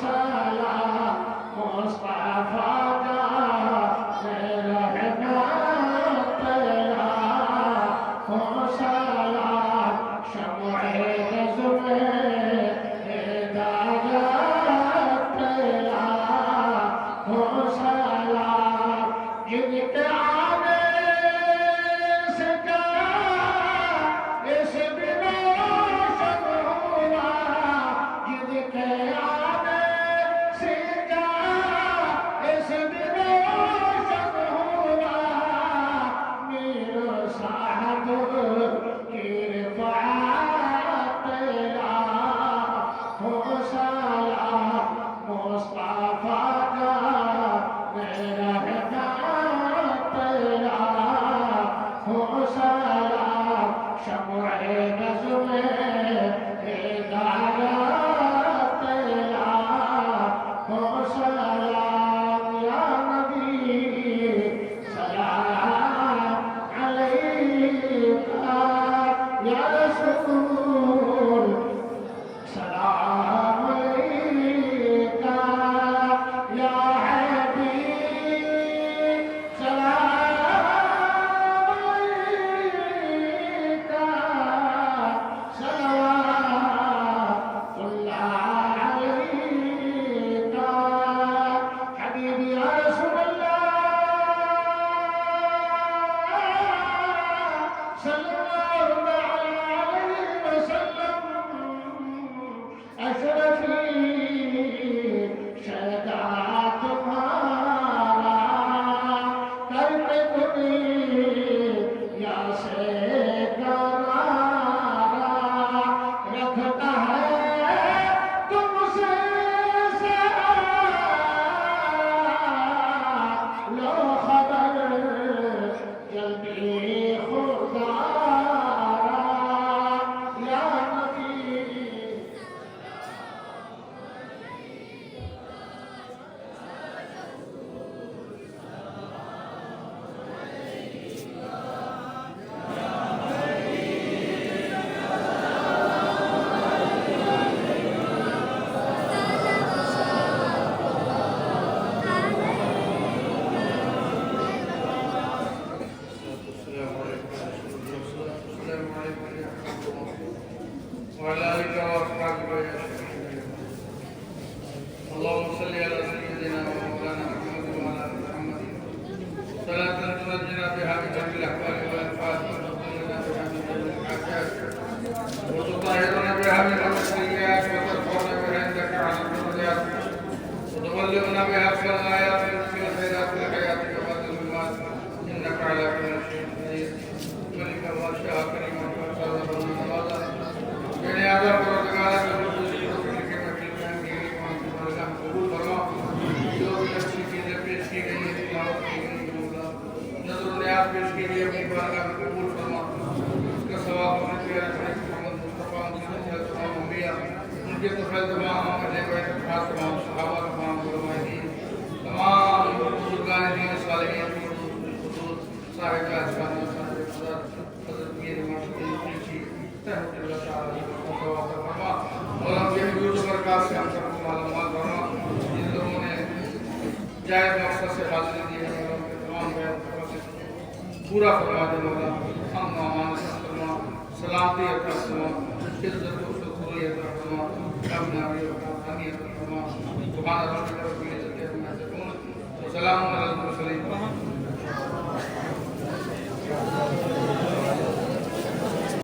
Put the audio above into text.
সালা Mostafa Hola, Víctor. आज पेश के लिए अपनी बार का कबूल फरमा उसका सवाब उन्हें दिया है मोहम्मद मुस्तफ़ा मुस्लिम या तमाम अम्बिया उनके तफल तमाम अहले बैत खास तमाम सहाबा तमाम उलमा दीन तमाम बुजुर्गान दीन सालिहीन साहिब का अस्मान हज़रत पीर मुहम्मद जी रहमतुल्लाह अलैहि को। सवाब फरमा मौलाना के बुज़ुर्ग सरकार से हम सबको मालूम फरमा जिन लोगों ने जायज़ मकसद से हाजिरी पूरा फरमा देने वाला हम मामा सरमा सलामती अता फरमा इज्जत को सुकून अता फरमा कब नारी अता फरमा सुभान अल्लाह रब्बिल इज्जत फरमा सलाम